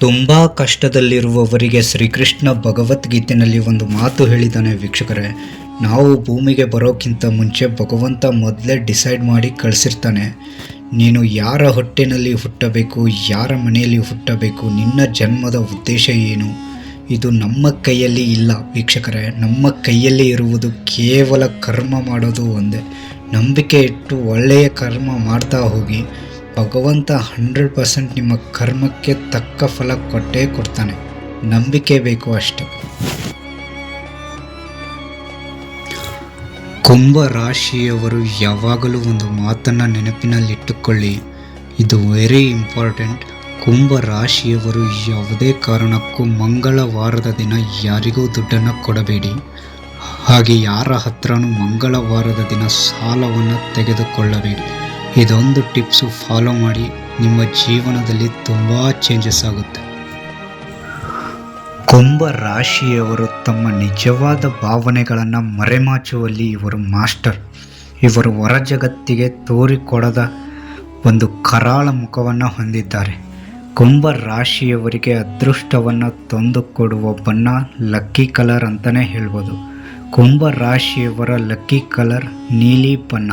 ತುಂಬ ಕಷ್ಟದಲ್ಲಿರುವವರಿಗೆ ಶ್ರೀಕೃಷ್ಣ ಭಗವದ್ಗೀತೆಯಲ್ಲಿ ಒಂದು ಮಾತು ಹೇಳಿದ್ದಾನೆ ವೀಕ್ಷಕರೇ. ನಾವು ಭೂಮಿಗೆ ಬರೋಕ್ಕಿಂತ ಮುಂಚೆ ಭಗವಂತ ಮೊದಲೇ ಡಿಸೈಡ್ ಮಾಡಿ ಕಳಿಸಿರ್ತಾನೆ. ನೀನು ಯಾರ ಹೊಟ್ಟೆನಲ್ಲಿ ಹುಟ್ಟಬೇಕು, ಯಾರ ಮನೆಯಲ್ಲಿ ಹುಟ್ಟಬೇಕು, ನಿನ್ನ ಜನ್ಮದ ಉದ್ದೇಶ ಏನು? ಇದು ನಮ್ಮ ಕೈಯಲ್ಲಿ ಇಲ್ಲ ವೀಕ್ಷಕರೇ. ನಮ್ಮ ಕೈಯಲ್ಲಿ ಇರುವುದು ಕೇವಲ ಕರ್ಮ ಮಾಡೋದು ಒಂದೇ. ನಂಬಿಕೆ ಇಟ್ಟು ಒಳ್ಳೆಯ ಕರ್ಮ ಮಾಡ್ತಾ ಹೋಗಿ. ಭಗವಂತ ಹಂಡ್ರೆಡ್ ಪರ್ಸೆಂಟ್ ನಿಮ್ಮ ಕರ್ಮಕ್ಕೆ ತಕ್ಕ ಫಲ ಕೊಟ್ಟೇ ಕೊಡ್ತಾನೆ. ನಂಬಿಕೆ ಬೇಕು ಅಷ್ಟೆ. ಕುಂಭ ರಾಶಿಯವರು ಯಾವಾಗಲೂ ಒಂದು ಮಾತನ್ನು ನೆನಪಿನಲ್ಲಿಟ್ಟುಕೊಳ್ಳಿ. ಇದು ವೆರಿ ಇಂಪಾರ್ಟೆಂಟ್ ಕುಂಭ ರಾಶಿಯವರು ಯಾವುದೇ ಕಾರಣಕ್ಕೂ ಮಂಗಳವಾರದ ದಿನ ಯಾರಿಗೂ ದುಡ್ಡನ್ನು ಕೊಡಬೇಡಿ. ಹಾಗೆ ಯಾರ ಹತ್ರನೂ ಮಂಗಳವಾರದ ದಿನ ಸಾಲವನ್ನು ತೆಗೆದುಕೊಳ್ಳಬೇಡಿ. ಇದೊಂದು ಟಿಪ್ಸು ಫಾಲೋ ಮಾಡಿ ನಿಮ್ಮ ಜೀವನದಲ್ಲಿ ತುಂಬ ಚೇಂಜಸ್ ಆಗುತ್ತೆ. ಕುಂಭ ರಾಶಿಯವರು ತಮ್ಮ ನಿಜವಾದ ಭಾವನೆಗಳನ್ನು ಮರೆಮಾಚುವಲ್ಲಿ ಇವರು ಮಾಸ್ಟರ್. ಇವರು ಹೊರ ಜಗತ್ತಿಗೆ ತೋರಿಕೊಡದ ಒಂದು ಕರಾಳ ಮುಖವನ್ನು ಹೊಂದಿದ್ದಾರೆ. ಕುಂಭ ರಾಶಿಯವರಿಗೆ ಅದೃಷ್ಟವನ್ನು ತಂದುಕೊಡುವ ಬಣ್ಣ ಲಕ್ಕಿ ಕಲರ್ ಅಂತಲೇ ಹೇಳ್ಬೋದು. ಕುಂಭ ರಾಶಿಯವರ ಲಕ್ಕಿ ಕಲರ್ ನೀಲಿ ಬಣ್ಣ.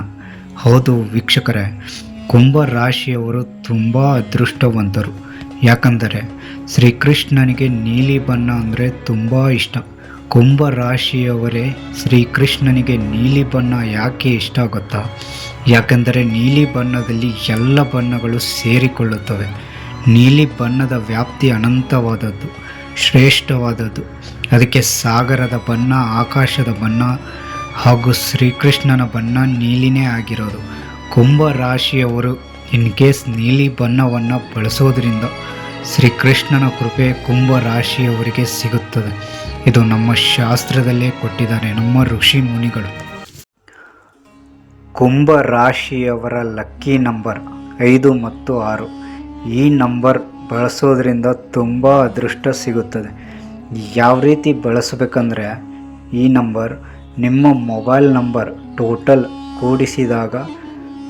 ಹೌದು ವೀಕ್ಷಕರೇ, ಕುಂಭ ರಾಶಿಯವರು ತುಂಬ ಅದೃಷ್ಟವಂತರು. ಯಾಕಂದರೆ, ಶ್ರೀಕೃಷ್ಣನಿಗೆ ನೀಲಿ ಬಣ್ಣ ಅಂದರೆ ತುಂಬ ಇಷ್ಟ. ಕುಂಭ ರಾಶಿಯವರೇ, ಶ್ರೀಕೃಷ್ಣನಿಗೆ ನೀಲಿ ಬಣ್ಣ ಯಾಕೆ ಇಷ್ಟ ಆಗುತ್ತಾ ಯಾಕೆಂದರೆ, ನೀಲಿ ಬಣ್ಣದಲ್ಲಿ ಎಲ್ಲ ಬಣ್ಣಗಳು ಸೇರಿಕೊಳ್ಳುತ್ತವೆ. ನೀಲಿ ಬಣ್ಣದ ವ್ಯಾಪ್ತಿ ಅನಂತವಾದದ್ದು, ಶ್ರೇಷ್ಠವಾದದ್ದು. ಅದಕ್ಕೆ ಸಾಗರದ ಬಣ್ಣ, ಆಕಾಶದ ಬಣ್ಣ ಹಾಗೂ ಶ್ರೀಕೃಷ್ಣನ ಬಣ್ಣ ನೀಲಿನೇ ಆಗಿರೋದು. ಕುಂಭ ರಾಶಿಯವರು ಇನ್ ಕೇಸ್ ನೀಲಿ ಬಣ್ಣವನ್ನು ಬಳಸೋದ್ರಿಂದ ಶ್ರೀಕೃಷ್ಣನ ಕೃಪೆ ಕುಂಭ ರಾಶಿಯವರಿಗೆ ಸಿಗುತ್ತದೆ. ಇದು ನಮ್ಮ ಶಾಸ್ತ್ರದಲ್ಲೇ ಕೊಟ್ಟಿದ್ದಾರೆ ನಮ್ಮ ಋಷಿ ಮುನಿಗಳು. ಕುಂಭ ರಾಶಿಯವರ ಲಕ್ಕಿ ನಂಬರ್ ಐದು ಮತ್ತು ಆರು. ಈ ನಂಬರ್ ಬಳಸೋದ್ರಿಂದ ತುಂಬ ಅದೃಷ್ಟ ಸಿಗುತ್ತದೆ. ಯಾವ ರೀತಿ ಬಳಸಬೇಕಂದ್ರೆ ಈ ನಂಬರ್ ನಿಮ್ಮ ಮೊಬೈಲ್ ನಂಬರ್ ಟೋಟಲ್ ಕೂಡಿಸಿದಾಗ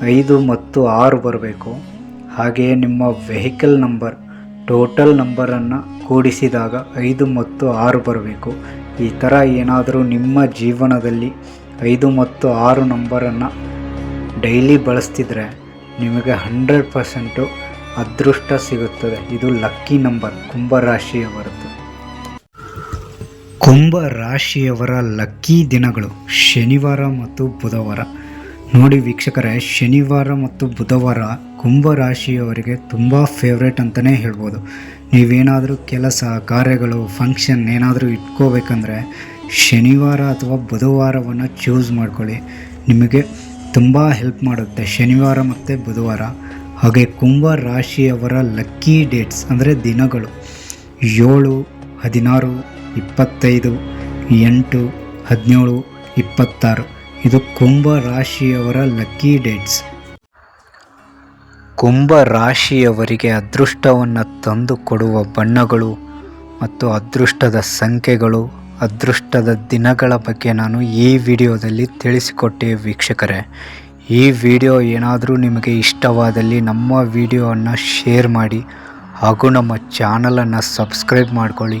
ಐದು ಮತ್ತು ಆರು ಬರಬೇಕು. ಹಾಗೆಯೇ ನಿಮ್ಮ ವೆಹಿಕಲ್ ನಂಬರ್ ಟೋಟಲ್ ನಂಬರನ್ನು ಕೂಡಿಸಿದಾಗ ಐದು ಮತ್ತು ಆರು ಬರಬೇಕು. ಈ ಥರ ಏನಾದರೂ ನಿಮ್ಮ ಜೀವನದಲ್ಲಿ ಐದು ಮತ್ತು ಆರು ನಂಬರನ್ನು ಡೈಲಿ ಬಳಸ್ತಿದ್ರೆ ನಿಮಗೆ ಹಂಡ್ರೆಡ್ ಪರ್ಸೆಂಟು ಅದೃಷ್ಟ ಸಿಗುತ್ತದೆ. ಇದು ಲಕ್ಕಿ ನಂಬರ್, ಕುಂಭರಾಶಿಯವರದ್ದು. ಕುಂಭ ರಾಶಿಯವರ ಲಕ್ಕಿ ದಿನಗಳು ಶನಿವಾರ ಮತ್ತು ಬುಧವಾರ. ನೋಡಿ ವೀಕ್ಷಕರೇ, ಶನಿವಾರ ಮತ್ತು ಬುಧವಾರ ಕುಂಭ ರಾಶಿಯವರಿಗೆ ತುಂಬ ಫೇವ್ರೇಟ್ ಅಂತಲೇ ಹೇಳ್ಬೋದು. ನೀವೇನಾದರೂ ಕೆಲಸ, ಕಾರ್ಯಗಳು ಫಂಕ್ಷನ್ ಏನಾದರೂ ಇಟ್ಕೋಬೇಕಂದ್ರೆ ಶನಿವಾರ ಅಥವಾ ಬುಧವಾರವನ್ನು ಚೂಸ್ ಮಾಡ್ಕೊಳ್ಳಿ. ನಿಮಗೆ ತುಂಬ ಹೆಲ್ಪ್ ಮಾಡುತ್ತೆ ಶನಿವಾರ ಮತ್ತು ಬುಧವಾರ. ಹಾಗೆ ಕುಂಭ ರಾಶಿಯವರ ಲಕ್ಕಿ ಡೇಟ್ಸ್ ಅಂದರೆ ದಿನಗಳು ಏಳು, ಹದಿನಾರು ಇಪ್ಪತ್ತೈದು, ಎಂಟು, ಹದಿನೇಳು, ಇಪ್ಪತ್ತಾರು. ಇದು ಕುಂಭ ರಾಶಿಯವರ ಲಕ್ಕಿ ಡೇಟ್ಸ್ ಕುಂಭ ರಾಶಿಯವರಿಗೆ ಅದೃಷ್ಟವನ್ನು ತಂದು ಕೊಡುವ ಬಣ್ಣಗಳು ಮತ್ತು ಅದೃಷ್ಟದ ಸಂಖ್ಯೆಗಳು, ಅದೃಷ್ಟದ ದಿನಗಳ ಬಗ್ಗೆ ನಾನು ಈ ವಿಡಿಯೋದಲ್ಲಿ ತಿಳಿಸಿಕೊಟ್ಟೆ ವೀಕ್ಷಕರೇ. ಈ ವಿಡಿಯೋ ಏನಾದರೂ ನಿಮಗೆ ಇಷ್ಟವಾದಲ್ಲಿ ನಮ್ಮ ವಿಡಿಯೋವನ್ನು ಶೇರ್ ಮಾಡಿ ಹಾಗೂ ನಮ್ಮ ಚಾನಲನ್ನು ಸಬ್ಸ್ಕ್ರೈಬ್ ಮಾಡ್ಕೊಳ್ಳಿ.